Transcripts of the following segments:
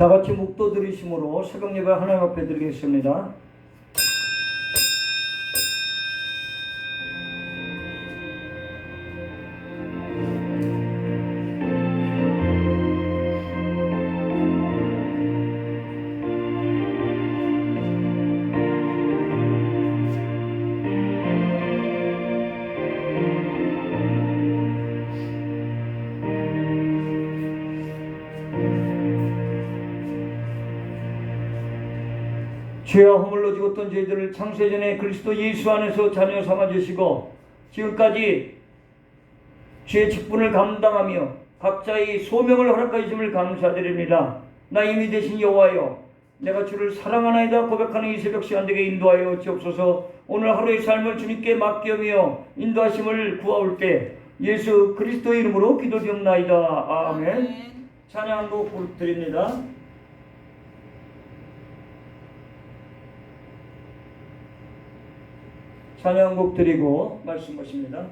다 같이 묵도 들이심으로 새벽 예배 하나님 앞에 드리겠습니다. 죄와 허물로 죽었던 저희들을 창세전에 그리스도 예수 안에서 자녀 삼아 주시고 지금까지 죄의 직분을 감당하며 각자의 소명을 허락하여 주심을 감사드립니다. 나 이미 되신 여호와여 내가 주를 사랑하나이다 고백하는 이 새벽 시간 되게 인도하여 주옵소서 오늘 하루의 삶을 주님께 맡겨며 인도하심을 구하올 때 예수 그리스도의 이름으로 기도드립나이다. 아멘 찬양곡 드립니다. 찬양곡 드리고 말씀하십니다.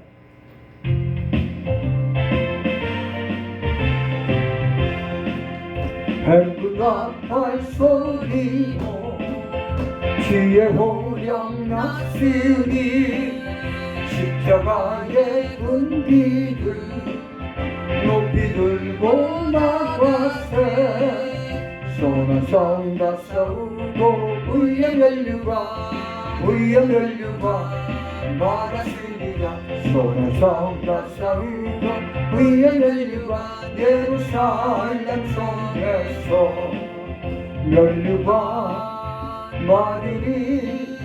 헬그가 발소리로 주의 호령 났으니 십자가의 군기를 높이 들고 나가세 손을 성다 싸우고 의의 멸류가 의의 멸류가 말하시리라 손을 성다 싸우고 의의 멸류가 예루살렘 성에서 멸류가 말이니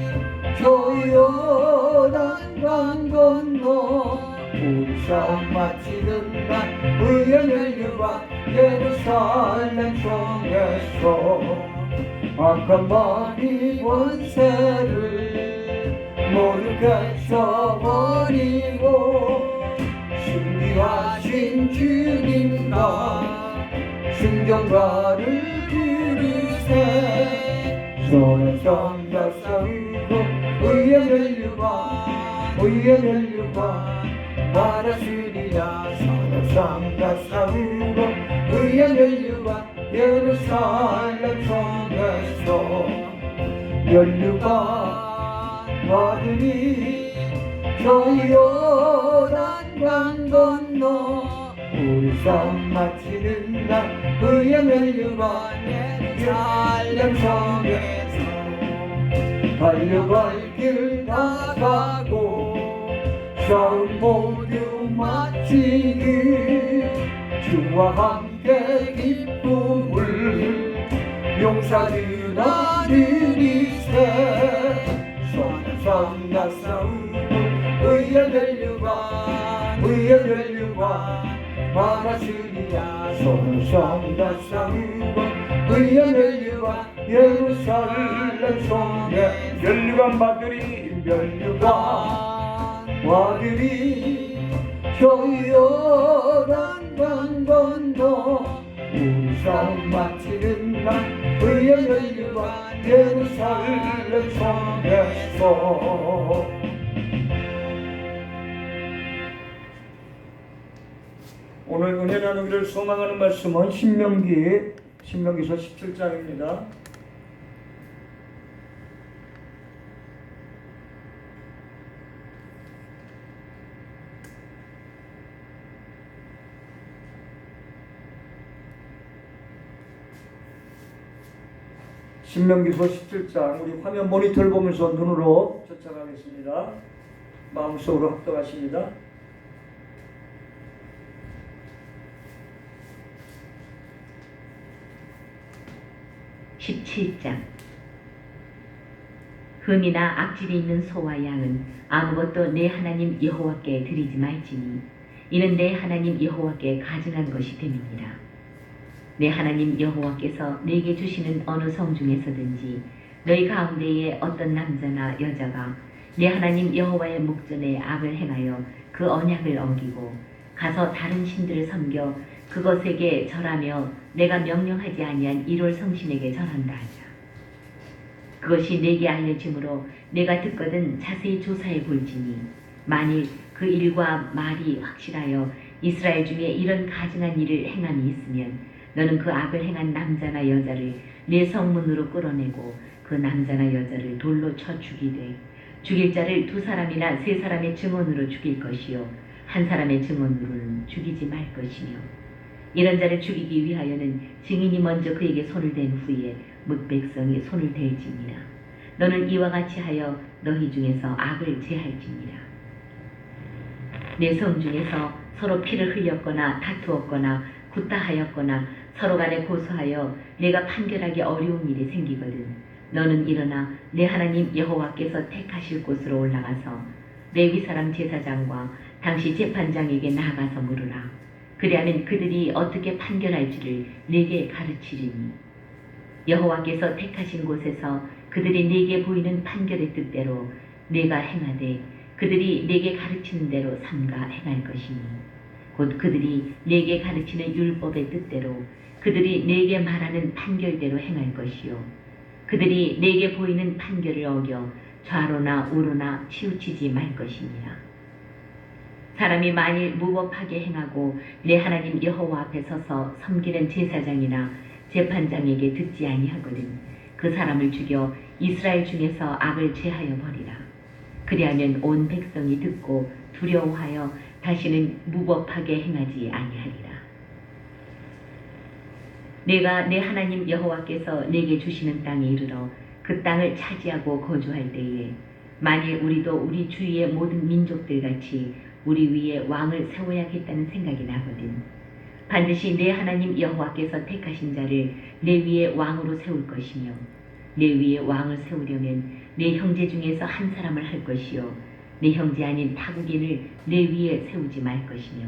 조용한 강 건너 우리 싸움 마치는 날 의의 멸류가 예루살렘 성에서 말이 원세를 모르게 써버리고 승리하신 주님과 승경가를 부르세. 손에 성자 싸우고 의의 멸류가 의의 멸류가 말하시리라 손에 성자 싸우고 의의 멸류가 예루살렘 성에서 멸류가 받으니 저희 요단 강 건너 싸움 마치는 날 의의 멸류가 예루살렘 성에서 달려갈 길 나가고 싸움 모두 마치니 주와 함께 기쁨을 용사들아 누리세 손상나 싸우고 의의 멸류관 의의 멸류관 말하시리야 손상나 싸우고 의의 멸류관 예루살렘 성에 멸류관 마들이 멸류관 와들이 조용한 우리 싸움 마치는 날 의의 멸류관 예루살렘 성에서 오늘 은혜 나누기를 소망하는 말씀은 신명기 신명기서 17장입니다. 신명기서 17장 우리 화면 모니터를 보면서 눈으로 쫓아가겠습니다. 마음속으로 합독하십니다. 17장 흠이나 악질이 있는 소와 양은 아무것도 내 하나님 여호와께 드리지 말지니 이는 내 하나님 여호와께 가증한 것이 됨이니라 내 하나님 여호와께서 내게 주시는 어느 성 중에서든지 너희 가운데에 어떤 남자나 여자가 내 하나님 여호와의 목전에 악을 행하여 그 언약을 어기고 가서 다른 신들을 섬겨 그것에게 절하며 내가 명령하지 아니한 일월 성신에게 절한다 하자. 그것이 내게 알려짐으로 내가 듣거든 자세히 조사해 볼지니 만일 그 일과 말이 확실하여 이스라엘 중에 이런 가증한 일을 행함이 있으면 너는 그 악을 행한 남자나 여자를 네 성문으로 끌어내고 그 남자나 여자를 돌로 쳐 죽이되 죽일 자를 두 사람이나 세 사람의 증언으로 죽일 것이요. 한 사람의 증언으로는 죽이지 말 것이며. 이런 자를 죽이기 위하여는 증인이 먼저 그에게 손을 댄 후에 뭇백성이 손을 댈지니라. 너는 이와 같이 하여 너희 중에서 악을 제할지니라. 내 성 중에서 서로 피를 흘렸거나 다투었거나 굿다하였거나 서로 간에 고소하여 내가 판결하기 어려운 일이 생기거든. 너는 일어나 내 하나님 여호와께서 택하실 곳으로 올라가서 레위 사람 제사장과 당시 재판장에게 나아가서 물으라. 그리하면 그들이 어떻게 판결할지를 내게 가르치리니. 여호와께서 택하신 곳에서 그들이 내게 보이는 판결의 뜻대로 내가 행하되 그들이 내게 가르치는 대로 삼가 행할 것이니 곧 그들이 내게 가르치는 율법의 뜻대로 그들이 내게 말하는 판결대로 행할 것이요. 그들이 내게 보이는 판결을 어겨 좌로나 우로나 치우치지 말 것이니라 사람이 만일 무법하게 행하고 내 하나님 여호와 앞에 서서 섬기는 제사장이나 재판장에게 듣지 아니하거든 그 사람을 죽여 이스라엘 중에서 악을 제하여 버리라. 그리하면 온 백성이 듣고 두려워하여 다시는 무법하게 행하지 아니하리라 내가 내 하나님 여호와께서 내게 주시는 땅에 이르러 그 땅을 차지하고 거주할 때에 만일 우리도 우리 주위의 모든 민족들 같이 우리 위에 왕을 세워야겠다는 생각이 나거든. 반드시 내 하나님 여호와께서 택하신 자를 내 위에 왕으로 세울 것이며 내 위에 왕을 세우려면 내 형제 중에서 한 사람을 할 것이요 내 형제 아닌 타국인을 내 위에 세우지 말 것이며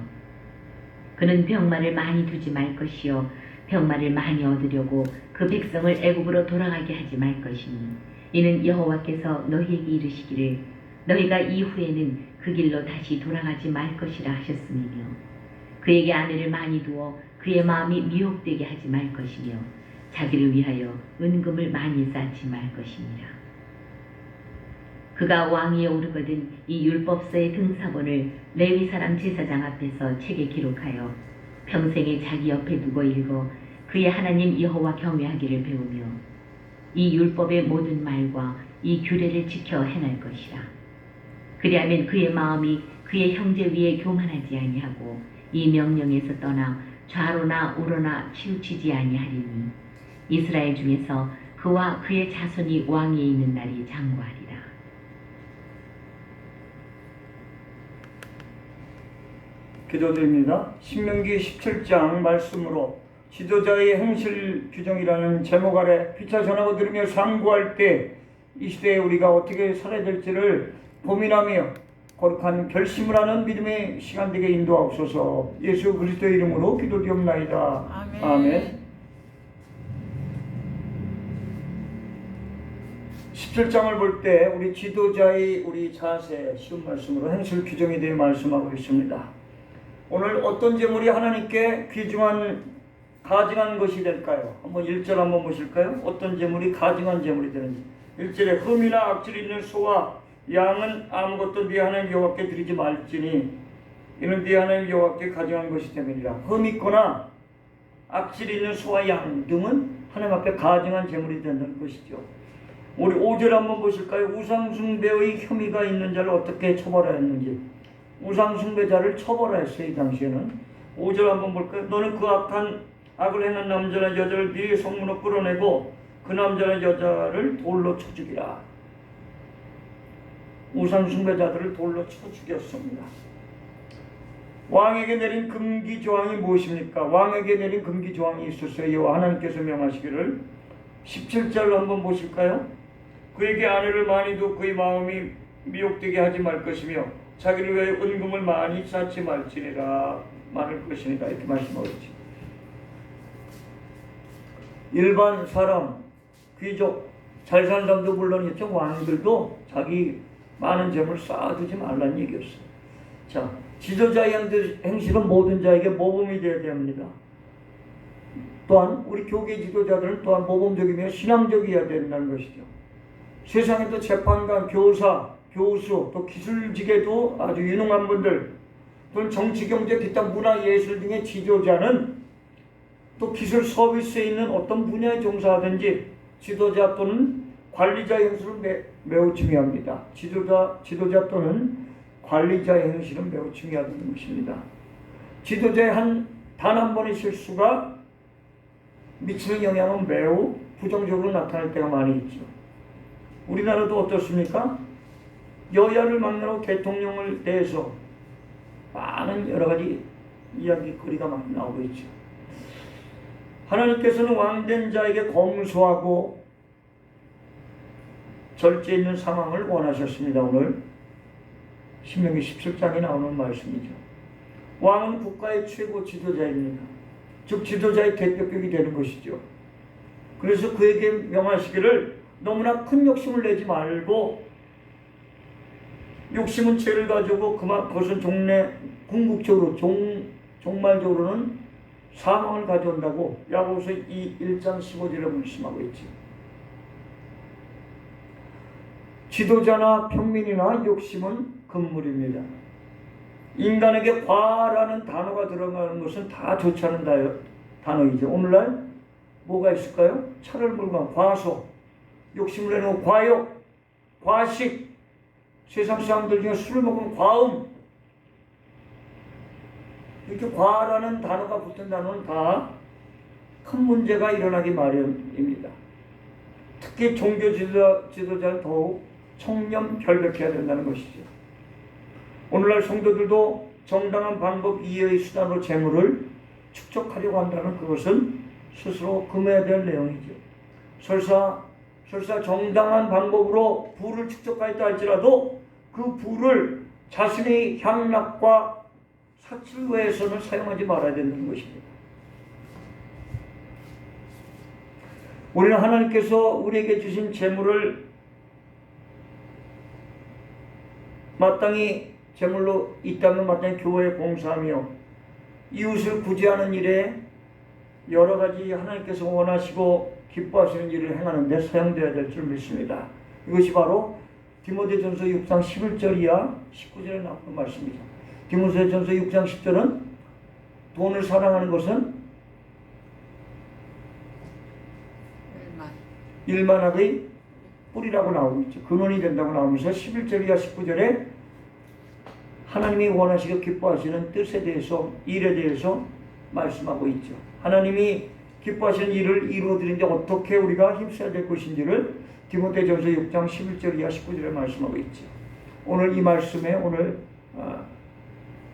그는 병마를 많이 두지 말 것이요. 병마를 많이 얻으려고 그 백성을 애굽으로 돌아가게 하지 말 것이니 이는 여호와께서 너희에게 이르시기를 너희가 이후에는 그 길로 다시 돌아가지 말 것이라 하셨음이며 그에게 아내를 많이 두어 그의 마음이 미혹되게 하지 말 것이며 자기를 위하여 은금을 많이 쌓지 말 것이니라 그가 왕위에 오르거든 이 율법서의 등사본을 레위 사람 제사장 앞에서 책에 기록하여 평생에 자기 옆에 두고 읽어 그의 하나님 여호와 경외하기를 배우며 이 율법의 모든 말과 이 규례를 지켜 행할 것이라. 그리하면 그의 마음이 그의 형제 위에 교만하지 아니하고 이 명령에서 떠나 좌로나 우로나 치우치지 아니하리니 이스라엘 중에서 그와 그의 자손이 왕위에 있는 날이 장구하리라. 기도드립니다. 신명기 17장 말씀으로 지도자의 행실 규정이라는 제목 아래 피차 전하고 들으며 상고할 때 이 시대에 우리가 어떻게 살아야 될지를 고민하며 거룩한 결심을 하는 믿음의 시간 되게 인도하옵소서 예수 그리스도의 이름으로 기도드옵나이다. 아멘. 아멘. 17장을 볼 때 우리 지도자의 우리 자세 쉬운 말씀으로 행실 규정에 대해 말씀하고 있습니다. 오늘 어떤 제물이 하나님께 귀중한 가증한 것이 될까요? 한번 1절 한번 보실까요? 어떤 제물이 가증한 제물이 되는지 1절에 흠이나 악질 있는 소와 양은 아무것도 네 하나님 여호와께 드리지 말지니 이는 네 하나님 여호와께 가증한 것이 됨이니라 흠 있거나 악질 있는 소와 양 등은 하나님 앞에 가증한 제물이 된다는 것이죠 우리 5절 한번 보실까요? 우상숭배의 혐의가 있는 자를 어떻게 처벌하였는지 우상숭배자를 처벌했어요 이 당시에는 5절 한번 볼까요? 너는 그 악한 악을 행한 남자나 여자를 네 성문으로 끌어내고 그 남자나 여자를 돌로 쳐 죽이라 우상숭배자들을 돌로 쳐 죽였습니다 왕에게 내린 금기 조항이 무엇입니까? 왕에게 내린 금기 조항이 있었어요 하나님께서 명하시기를 17절 한번 보실까요? 그에게 아내를 많이 두 그의 마음이 미혹되게 하지 말 것이며 자기를 위해 은금을 많이 쌓지 말지니라 많을 것이니라 이렇게 말씀하고 있죠. 일반 사람, 귀족, 잘 사는 사람도 물론이죠. 왕들도 자기 많은 재물 쌓아두지 말라는 얘기였어요. 자, 지도자의 행실은 모든 자에게 모범이 되어야 됩니다. 또한 우리 교계 지도자들은 또한 모범적이며 신앙적이어야 된다는 것이죠. 세상에 또 재판관, 교사, 교수, 또 기술직에도 아주 유능한 분들, 또는 정치, 경제, 기타 문화, 예술 등의 지도자는 또 기술 서비스에 있는 어떤 분야에 종사하든지 지도자 또는 관리자의 형식은 매, 매우 중요합니다. 지도자, 지도자 또는 관리자의 형식은 매우 중요하다는 것입니다. 지도자의 한, 단 한 번의 실수가 미치는 영향은 매우 부정적으로 나타날 때가 많이 있죠. 우리나라도 어떻습니까? 여야를 막론하고 대통령을 대해서 많은 여러 가지 이야기거리가 많이 나오고 있죠. 하나님께서는 왕된 자에게 검소하고 절제 있는 상황을 원하셨습니다. 오늘 신명기 17장에 나오는 말씀이죠. 왕은 국가의 최고 지도자입니다. 즉 지도자의 대표격이 되는 것이죠. 그래서 그에게 명하시기를 너무나 큰 욕심을 내지 말고 욕심은 죄를 가지고 그만 그것은 종래 궁극적으로 종 종말적으로는 사망을 가져온다고 야고보서 이 1장 15절에 말씀하고 있지. 지도자나 평민이나 욕심은 금물입니다. 인간에게 과라는 단어가 들어가는 것은 다 좋지 않은 다- 단어이죠. 오늘날 뭐가 있을까요? 차를 물건 과소, 욕심을 내는 과욕, 과식, 세상 사람들 중에 술을 먹으면 과음, 이렇게 과라는 단어가 붙은 단어는 다 큰 문제가 일어나기 마련입니다. 특히 종교 지도자, 지도자는 더욱 청렴 결백해야 된다는 것이죠. 오늘날 성도들도 정당한 방법 이외의 수단으로 재물을 축적하려고 한다는 그것은 스스로 금해야 될 내용이죠. 설사 설사 정당한 방법으로 부를 축적하였다 할지라도 그 부를 자신의 향락과 사치를 위해서는 사용하지 말아야 된다는 것입니다. 우리는 하나님께서 우리에게 주신 재물을 마땅히 제물로 있다면 마땅히 교회에 봉사하며 이웃을 구제하는 일에 여러 가지 하나님께서 원하시고 기뻐하시는 일을 행하는 데 사용되어야 될 줄 믿습니다. 이것이 바로 디모데전서 6장 11절 이하 19절에 나오는 말씀이죠. 디모데전서 6장 10절은 돈을 사랑하는 것은 일만 일만하의 뿌리라고 나오고 있죠. 근원이 된다고 나오면서 11절 이하 19절에 하나님이 원하시고 기뻐하시는 뜻에 대해서 일에 대해서 말씀하고 있죠. 하나님이 기뻐하시는 일을 이루어드리는데 어떻게 우리가 힘써야 될 것인지를 디모데전서 6장 11절 이하 19절에 말씀하고 있죠. 오늘 이 말씀에 오늘 아,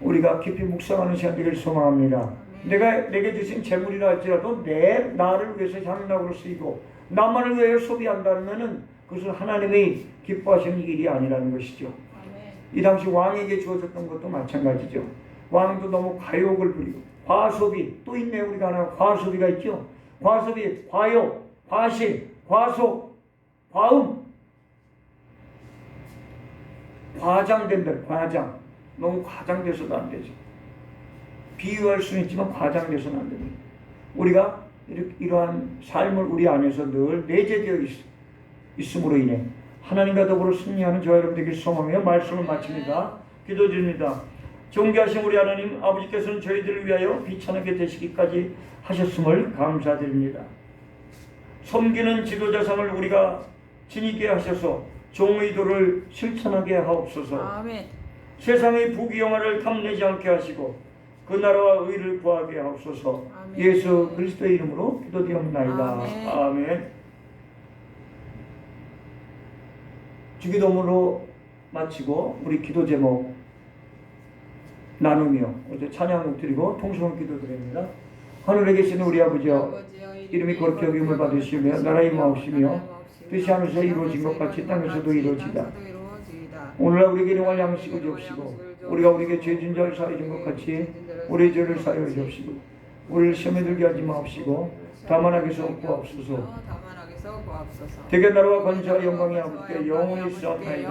우리가 깊이 묵상하는 시간 되기를 소망합니다. 내가 내게 주신 재물이라 할지라도 내 나를 위해서 향락으로 쓰이고 나만을 위해 소비한다면은 그것은 하나님이 기뻐하시는 일이 아니라는 것이죠. 이 당시 왕에게 주어졌던 것도 마찬가지죠. 왕도 너무 과욕을 부리고 과소비 또 있네 우리가 하나 과소비가 있죠. 과소비, 과욕, 과실, 과속, 과음, 과장된다. 과장 너무 과장돼서도 안 되죠. 비유할 수는 있지만 과장돼서는 안 됩니다. 우리가 이렇게, 이러한 삶을 우리 안에서 늘 내재되어 있, 있음으로 인해 하나님과 더불어 승리하는 저와 여러분 되길 소망하며 말씀을 마칩니다. 기도드립니다. 존귀하신 우리 하나님 아버지께서는 저희들을 위하여 비천하게 되시기까지 하셨음을 감사드립니다. 섬기는 지도자상을 우리가 지니게 하셔서 종의도를 실천하게 하옵소서. 아멘 세상의 부귀영화를 탐내지 않게 하시고 그 나라와 의를 구하게 하옵소서. 아멘. 예수 그리스도의 이름으로 기도드리옵나이다. 아멘. 아멘. 주기도문으로 마치고 우리 기도 제목 나누며 어제 찬양곡 드리고 통성을 기도드립니다. 하늘에 계시는 우리 아버지여 이름이 거룩히 여김을 받으시며 나라의 마옵시며 뜻이 하늘에서 이루어진 것 같이 땅에서도 이루어지다. 오늘날 우리에게 일용할 양식을 주옵시고 우리가 우리에게 죄진 자를 사하여 준것 같이 우리의 죄를 사하여 주옵시고 우리를 시험에 들게 하지 마옵시고 다만 악에서 구하옵소서. 대개 나라와 권세와 영광이 아버지께 영원히 싸움나이다.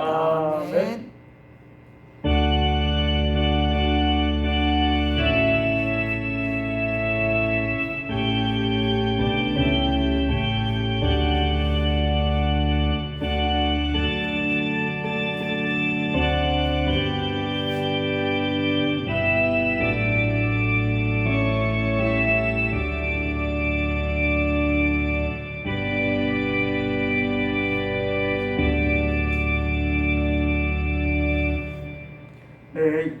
아멘.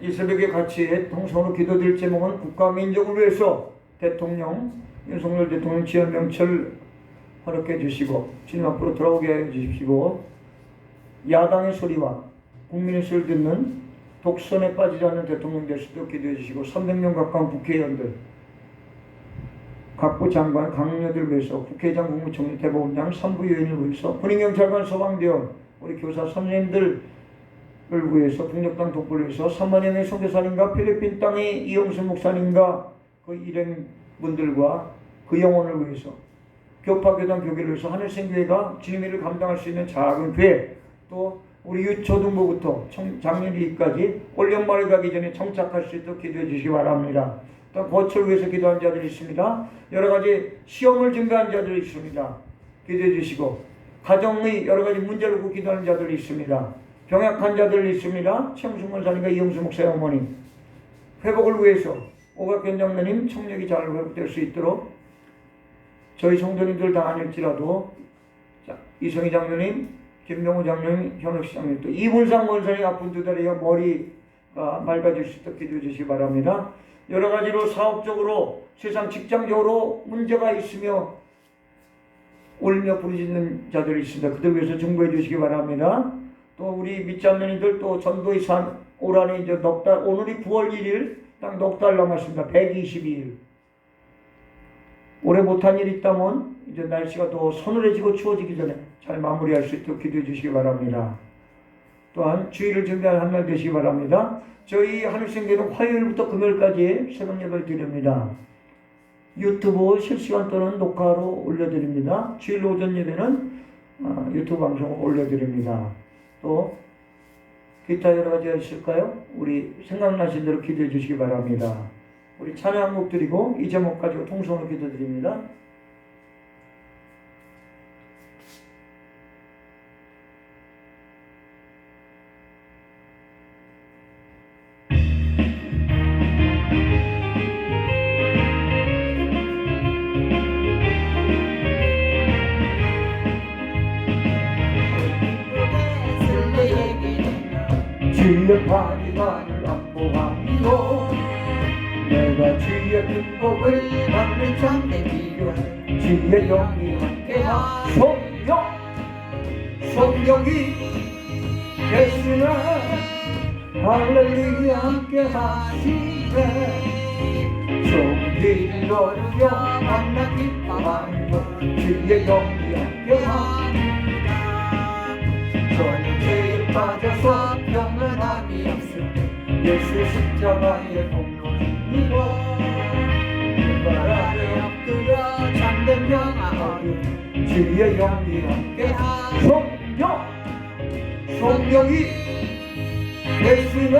이 새벽에 같이 통성으로 기도드릴 제목은 국가 민족을 위해서 대통령 윤석열 대통령 지연 명철 허락해 주시고 주님 앞으로 돌아오게 해 주십시고 야당의 소리와 국민의 소리를 듣는 독선에 빠지지 않는 대통령 될 수 있도록 기도해 주시고 300명 가까운 국회의원들 각부 장관 강요들 위해서 국회의장 국무총리 대법원장 산부위원을 위해서 군인경찰관 소방대원 우리 교사 선생님들 을 위해서 북녘땅 3만여 명의 선교사님과 필리핀 땅의 이영수 목사님과 그 일행분들과 그 영혼을 위해서 교파교단 교계를 위해서 하늘생교회가 주님의 일을 감당할 수 있는 작은 교회 또 우리 유초등부부터 청- 작년이까지 올 연말에 가기 전에 정착할 수 있도록 기도해 주시기 바랍니다. 또 거처를 위해서 기도한 자들이 있습니다. 여러 가지 시험을 준비한 자들이 있습니다. 기도해 주시고 가정의 여러 가지 문제를 놓고 기도하는 자들이 있습니다. 병약한 자들이 있습니다. 최영숙 원사님과 이영수 목사의 어머니 회복을 위해서 오각견 장로님 청력이 잘 회복될 수 있도록 저희 성도님들 다 아닐지라도 자, 이성희 장로님, 김명호 장로님, 현옥 장로님 또 이문상 원사님 아픈 두 다리가 머리가 맑아질 수 있도록 기도해 주시기 바랍니다. 여러 가지로 사업적으로 세상 직장적으로 문제가 있으며 울며 부르짖는 자들이 있습니다. 그들 위해서 중보해 주시기 바랍니다. 또 우리 밑장면이들 또 전도의 산 올한해 이제 넉달 오늘이 9월 1일 딱 넉 달 남았습니다. 122일. 올해 못한 일 있다면 이제 날씨가 더 서늘해지고 추워지기 전에 잘 마무리할 수 있도록 기도해 주시기 바랍니다. 또한 주의를 준비할 한날 되시기 바랍니다. 저희 하늘생계는 화요일부터 금요일까지 새벽 예배를 드립니다. 유튜브 실시간 또는 녹화로 올려드립니다. 주일 오전 예배는 어, 유튜브 방송을 올려드립니다. 또 기타 여러 가지가 있을까요? 우리 생각나신 대로 기도해 주시기 바랍니다. 우리 찬양 한곡 드리고 이 제목 가지고 통성으로 기도 드립니다. 뜻법을 받는 참된 비교해 주의 영이 함께하 성령. 성령이 계시나 할렐루야 함께 하시네 종기를 걸으며 만나 기뻐하는 것 주의 영이 저는 죄에 빠져서 평안함이 없을 때 예수 십자가의 공로 힘입어 주의 영이 함께하 성령. 성령이 계시나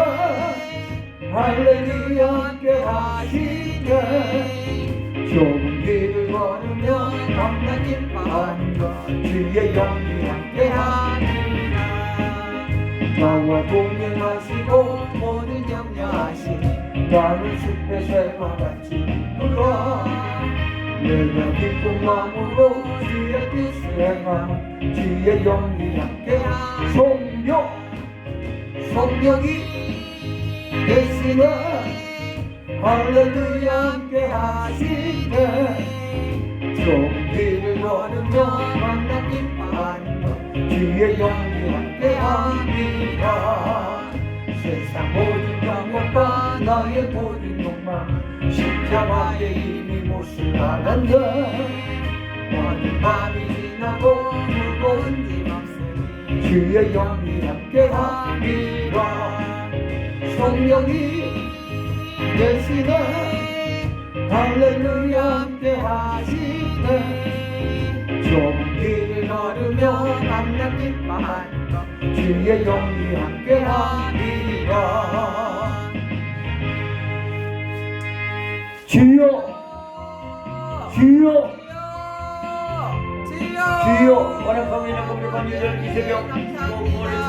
할렐루야 함께 하시네. 좁은 길을 걸으며 밤낮 기뻐하는 것 주의 영이 함께하니라 나와 동행하시고 모든 염려하시니 나는 숲의 새와 같이 불러 내가 기쁜 마음으로 주의 뜻을 행하는 주의 영이 함께하 성령. 성령이 계시나 할렐루야 함께 하시네. 길을 걸으며 만나 기뻐하는 것 주의 영이 함께 합니다. 세상 모든 영역과 나의 모든 십자가의 힘이 알았네 많은 밤이 지나고 무거운 짐 없으니 주의 영이 함께 합니다 성령이 계시네. 할렐루야 함께 하시네. 좁은 길을 걸으며 기뻐하는 것 주의 영이 함께 하리라 주여. 주여. 주여. 있는 고백한 이들 이 새벽.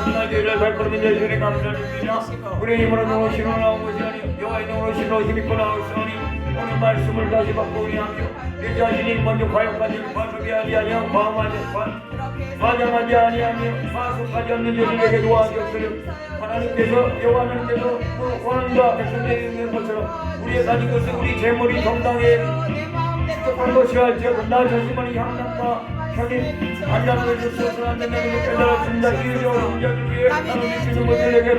첫날 주일날 발걸음인데 주님 감사드립니다. 우리 힘으로 나오시고 나온 것이 아니 여호와의 능으로 시로 힘입고 나오시니 오늘 말씀을 다시 받고 위하며 내 자신이 먼저 과욕하지 과속이 아니하며 과음하지 과- 과장하지 아니하며 과속하지 않는 자들에게 도와주옵소서 하나님께서 여호와 하나님께서 그 왕과 백성들에게 있는 것처럼 우리의 가진 것은 우리 재물이 정당에 축적한 것이 할지어도 나 자신만의 향락과 편인 안장을 주소서 하는 내게 깨달았 습니다 이유로 자들 위해 하나님 주는 것들에게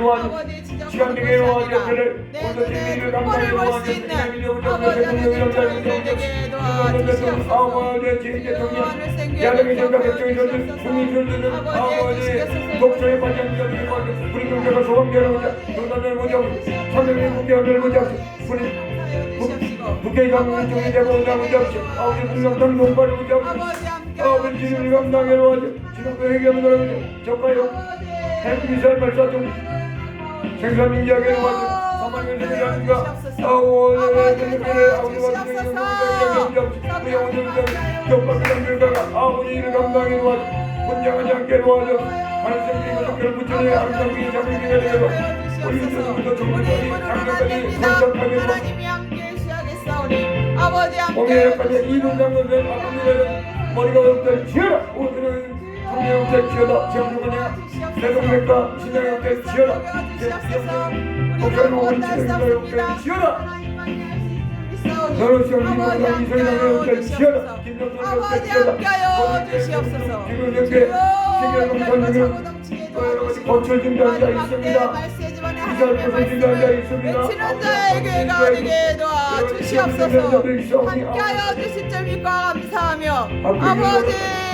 시간 되게 도와주 그를 오늘 진리를 감사해 도와주 하나님 여호와 대통령 영자를 영자를 아버지의 진 대통령 야당의 정당 백정이들 국민들들은 아버지의 독소에 빠진 자들을 도와주 우리 경제가 소방되는 자 교단을 무정 사명의 국경을 무정 우리 국회의장 중이 되고 오자고 잡시 아버지 국명당 농가를 잡시 아버지 진리를 감당해 도와주 지금도 회개하는 사람이 저가요 핵미사일 발사 중 생산 인지하게 도와주 사망의 하는가 아오의 세계를 아버지와 잡시 우리 아버지를 잡시 적박한 결과가 아버지 일을 감당해 도와주 분장하지 않게 도와주 하늘 생기가 적결 붙여내 아름다운 이 자명이 되도록 우리 주님부터 정말까지 장까지 함께 시작했사오니 아버지 함께 이동 장면을 바꾸기를 머리가 없될 지어라 오늘은 성령 없될 지어라 지엄중하냐? 내 동백과 신장 없될 지어라. 목사님 오늘 지정자 없될 지어라. 너는 시험 이동장 이성장에 없될 지어라. 김정선 지어라. 함께하여 주시옵소서. 지금 이렇게 세계 동산중에 또 여러 가지 거칠 준비한 자 있습니다. 외치는 자의 교회가 되게 도와주시옵소서. 함께하여 주실 줄 믿고 감사하며 아버지